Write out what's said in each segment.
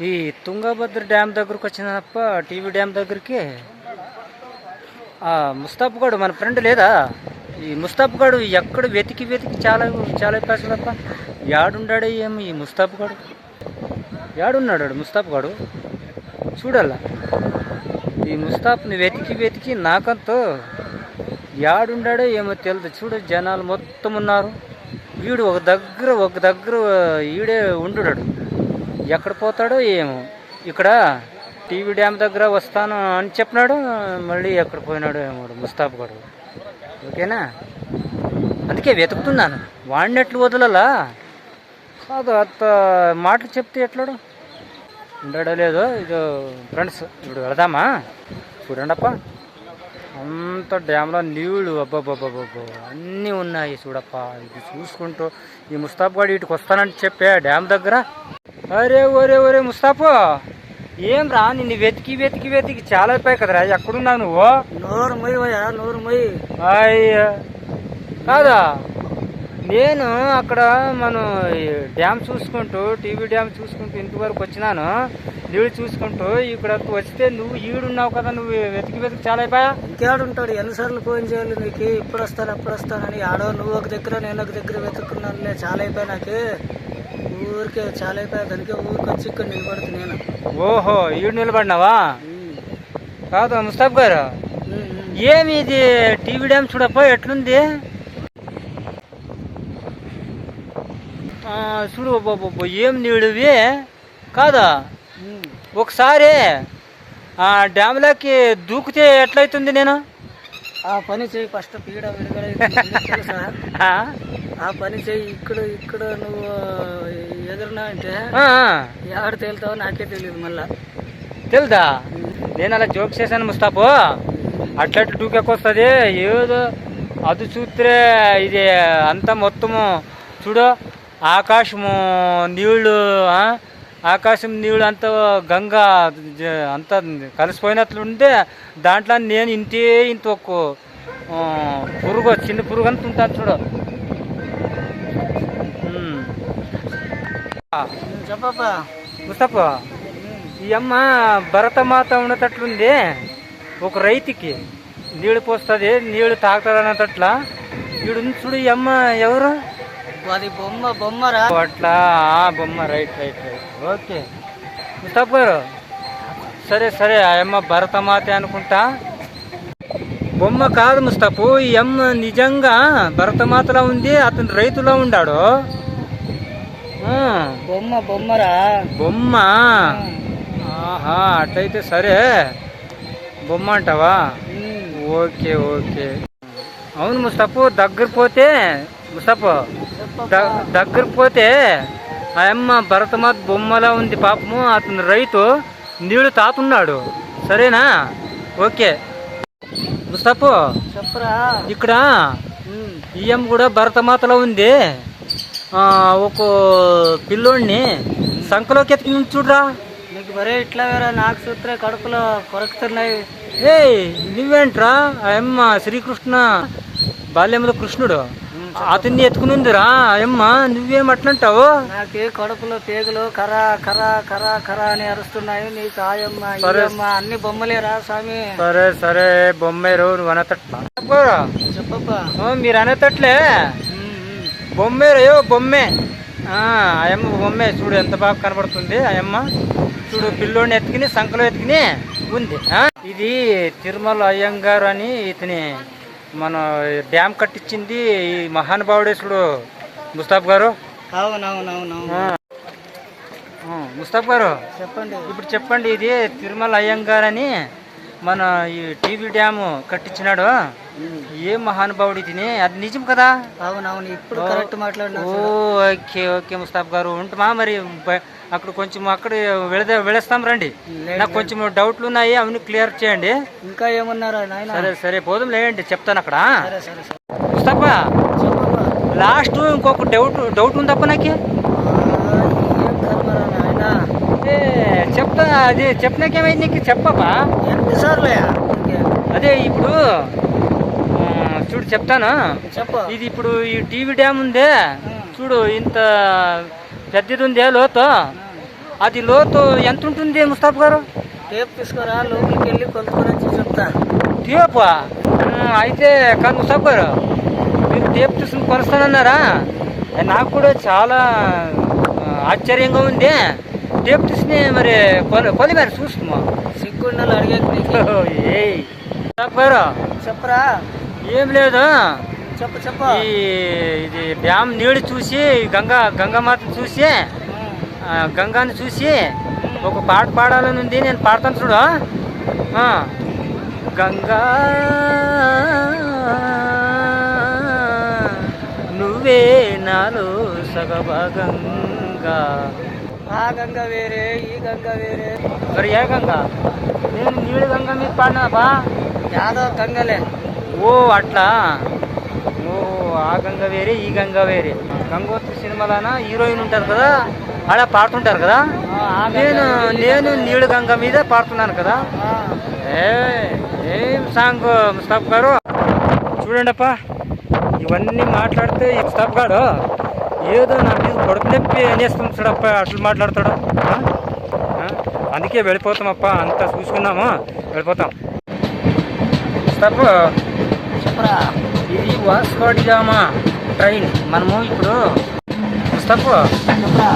ఈ తుంగభద్ర డ్యామ్ దగ్గరకు వచ్చినప్ప TV dam దగ్గరికి. ఆ గడు మన ఫ్రెండ్ లేదా? ఈ ముస్తాఫ్ గడు ఎక్కడ వెతికి వెతికి చాలా చాలా అయిపోయాడు తప్ప యాడున్నాడు ఏమి ఈ ముస్తాఫ్ గడు? యాడున్నాడు వాడు గడు? చూడాల. ఈ ముస్తాఫ్ని వెతికి వెతికి నాకంతో యాడుండాడో ఏమో తెలియదు చూడు జనాలు మొత్తం ఉన్నారు. వీడు ఒక దగ్గర ఒక దగ్గర ఈడే ఉండుడాడు ఎక్కడ పోతాడో ఏమో. ఇక్కడ టీవీ డ్యామ్ దగ్గర వస్తాను అని చెప్పినాడు మళ్ళీ ఎక్కడ పోయినాడో ఏమో ముస్తాబ్ గడు ఓకేనా? అందుకే వెతుకుతున్నాను. వాడిని ఎట్లు వదలలా? కాదు అంత మాటలు చెప్తే ఎట్లాడు? ఉండడో లేదో? ఇది ఫ్రెండ్స్ ఇప్పుడు వెళదామా? చూడండప్ప. అంత డ్యామ్లో నీళ్ళు అబ్బాబ్బాబ్బాబ్బో అన్నీ ఉన్నాయి చూడప్ప. ఇది చూసుకుంటూ ఈ ముస్తాఫ్ గారు ఇటుకు వస్తానని చెప్పే డ్యామ్ దగ్గర అరే ఒరే ఒరే ముస్తాఫు ఏం రా నిన్ను వెతికి వెతికి వెతికి చాలా అయిపోయాయి కదరా. ఎక్కడున్నావు నువ్వు? నోరు మొయ్యవయ్యా నోరు మొయ్యి అయ్యా. కాదా? నేను అక్కడ మనం డ్యామ్ చూసుకుంటూ టీవీ డ్యామ్ చూసుకుంటూ ఇంతవరకు వచ్చినాను. నీళ్ళు చూసుకుంటూ ఇక్కడ వస్తే నువ్వు ఈడున్నావు కదా నువ్వు వెతికి వెతికి చాలా అయిపోయా? ఇంకేడుంటాడు? ఎన్నిసార్లు ఫోన్ చేయాలి నీకు? ఇప్పుడు వస్తాను అప్పుడు వస్తానని ఆడో నువ్వు ఒక దగ్గర నేను ఒక దగ్గర వెతుక్కున్నానులే చాలా అయిపోయా నాకు. ఊరికే చాలా అయిపోయా దానికి ఊరికి వచ్చి ఇక్కడ నిలబడుతు నేను. ఓహో ఈడు నిలబడినావా. కాదు ముస్తాఫ్ గారు. ఏమి ఇది టీవీ డ్యామ్ చూడప్ప ఎట్లుంది? చూడు అబ్బబ్బబ్బ, ఏం నీడువి కాదా. ఒకసారి ఆ డ్యామ్లోకి దూకితే ఎట్లయితుంది నేను? ఆ పని చేయి ఫస్ట్ పీడ విడుదల ఆ? పని చేయి ఇక్కడ ఇక్కడ నువ్వు ఎదురునా అంటే ఆ, ఆ. ఎవడు తేలుతావో నాకే తెలియదు మళ్ళా తెలుదా నేను అలా జోక్ చేశాను ముస్తాపు అట్లట్లు దూకెక్కొస్తుంది ఏదో అది చూస్తే ఇది అంతా మొత్తము చూడు ఆకాశము నీళ్ళు? ఆకాశం నీళ్ళు అంతా గంగా అంతా కలిసిపోయినట్లుంటే దాంట్లో నేను ఇంతే ఇంత ఒక ఆ, పురుగు చిన్న పురుగు అంత ఉంటాను చూడు చెప్పప్పా ముస్తఫా ఈ అమ్మ భరతమాత ఉన్నటట్లుంది ఒక రైతుకి. నీళ్ళు పోస్తుంది నీళ్ళు తాగుతుంది అన్నట్ల ఈడు ఉంది చూడు ఈ అమ్మ ఎవరు? అది బొమ్మ బొమ్మరా? అట్లా. ఆ బొమ్మ right right right. Okay. Mustaf గారు సరే సరే ఆ అమ్మ భరతమాత అనుకుంటా. బొమ్మ కాదు ముస్తఫు ఈ అమ్మ నిజంగా భరతమాతలా ఉంది అతను రైతులా ఉండాడు. బొమ్మ బొమ్మరా? బొమ్మ? ఆహా అట్లయితే సరే. బొమ్మ అంటావా. Okay okay. అవును ముస్తఫు దగ్గర పోతే ముస్తఫు దగ్గర పోతే ఆ అమ్మ భరతమాత బొమ్మలా ఉంది పాపము అతను రైతు నీళ్ళు తాతున్నాడు. సరేనా? ఓకే. ముస్తఫు చెప్పరా. ఇక్కడ. ఈ అమ్మ కూడా భరతమాతలో ఉంది. ఒక పిల్లోడిని సంఖలోకి ఎత్తుకుని చూడరా. నీకు మరే ఇట్లా వేరా నాకు సూత్రే కడుపులో కొరకుతున్నాయి. ఏయ్ నువ్వేంట్రా? అమ్మ శ్రీకృష్ణ బాల్యంలో కృష్ణుడు. అతన్ని ఎత్తుకుని ఉందిరా. ఆ అమ్మ నువ్వేం అట్లంటావు? నాకు కడుపులో పేగులు కర కర కర కర అని అరుస్తున్నాయి. నీకు ఆయమ్మ సరే. ఈయమ్మ అన్ని బొమ్మలేరా స్వామి? సరే సరే బొమ్మేరు నువ్వు అనతట్ల. చెప్పప్పా మీరు అనతట్లే. బొమ్మే ఆ ఆ అమ్మ బొమ్మే చూడు ఎంత బాగా కనబడుతుంది ఆ అమ్మ. చూడు పిల్లోడిని ఎత్తుకుని సంకలో ఎత్తుకుని ఉంది? ఇది తిరుమల అయ్యంగారు అని ఇతని మన డ్యామ్ కట్టించింది ఈ మహానుభావుడే చూడు ముస్తాఫ్ గారు ముస్తాఫ్ గారు. చెప్పండి. ఇప్పుడు చెప్పండి ఇది తిరుమల అయ్యంగార్ అని మన ఈ టీవీ డ్యామ్ కట్టించినాడు. ఏ మహానుభావుడు తిని అది నిజం కదా? అవునవును ఇప్పుడు కరెక్ట్ మాట్లాడినా ఓకే ఓకే ముస్తాఫ్ గారు. ఉంటుమా మరి? అక్కడ కొంచెం అక్కడ వెళదే వెళస్తాం రండి. నాకు కొంచెం డౌట్లు ఉన్నాయి అవన్నీ క్లియర్ చేయండి. ఇంకా ఏమన్నారా సరే సరే పోదాం లేండి చెప్తాను అక్కడ. చెప్పప్పా లాస్ట్ ఇంకొక డౌట్ డౌట్ ఉందప్ప నాకు? చెప్తా అది చెప్పినాకేమైంది నీకు? చెప్పపా ఎన్నిసార్లు అదే ఇప్పుడు చూడు చెప్తాను? చెప్పు. ఇది ఇప్పుడు ఈ టీవీ డ్యామ్ ఉందే. చూడు ఇంత పెద్దది ఉందే లోతు. అది లోతు ఎంత ఉంటుంది ముస్తాఫ్ గారు? టేప్ తీసుకురా లోపలికి వెళ్ళి వచ్చి చెప్తా. టేపా? అయితే కాదు ముస్తాఫ్ గారు మీరు టేప్ తీసుకుని కొలుస్తానన్నారా ఏ, నాకు కూడా చాలా ఆశ్చర్యంగా ఉంది. టేప్ తీసుకుని మరి కొలి మరి చూస్తున్నా. సిగ్గుండాలి ముస్తాఫ్ గారు చెప్పరా? ఏం లేదు. చెప్పు చెప్పు. ఈ ఇది డ్యామ్ నీళ్ళు చూసి గంగా గంగామాతను చూసి గంగాని చూసి ఒక పాట పాడాలని ఉంది. నేను పాడతాను చూడు. గంగా నువ్వే నాలో సగభాగంగా ఆ గంగ వేరే ఈ గంగ వేరే. మరి ఏ గంగా? నేను నీళ్ళు గంగా మీద పాడినా బా? యాదో గంగలే. ఓ అట్లా. ఓ ఆ గంగ వేరే ఈ గంగ వేరే. గంగోత్రి సినిమాలోన హీరోయిన్ ఉంటారు కదా అలా పాడుతుంటారు కదా. నేను నేను గంగ నీళ్ళు గంగ మీద పాడుతున్నాను కదా. ఏ ఏం సాంగ్ ముస్తాఫ్ గారు? చూడండి అప్ప ఇవన్నీ మాట్లాడితే ముస్తాఫ్ గారు ఏదో నా మీద కొడుకు నొప్పి అనేస్తుంది చూడప్ప అట్లా మాట్లాడతాడు? అందుకే వెళ్ళిపోతామప్ప అంతా చూసుకున్నాము వెళ్ళిపోతాం. ముస్తాఫ్ చెప్పరా ఇది వాస్కోడిగామా ట్రైన్. మనము ఇప్పుడు చెప్పరా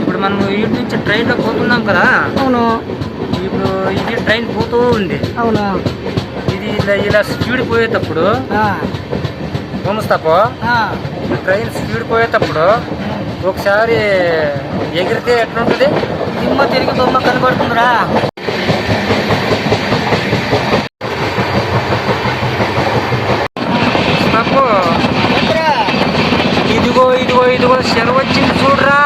ఇప్పుడు మనము ఇటు నుంచి ట్రైన్లో పోతున్నాం కదా. అవును. ఇప్పుడు ఇది ట్రైన్ పోతూ ఉంది. అవును. ఇది ఇలా ఇలా స్పీడ్ పోయేటప్పుడు ఈ ట్రైన్ స్పీడ్ పోయేటప్పుడు ఒకసారి ఎగిరితే ఎట్లుంటుంది? దిమ్మ తిరిగి బొమ్మ కనబడుతుందిరా ముస్తాఫ్ చెప్పరా ఇదిగో చెరువు వచ్చింది చూడరా.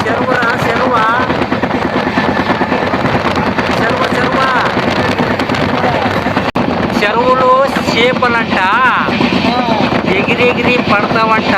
చెరువురా చెరువ చెరువ చెరువ చెరువులో చేపలంట. ఎగిరి ఎగిరి పడతావంట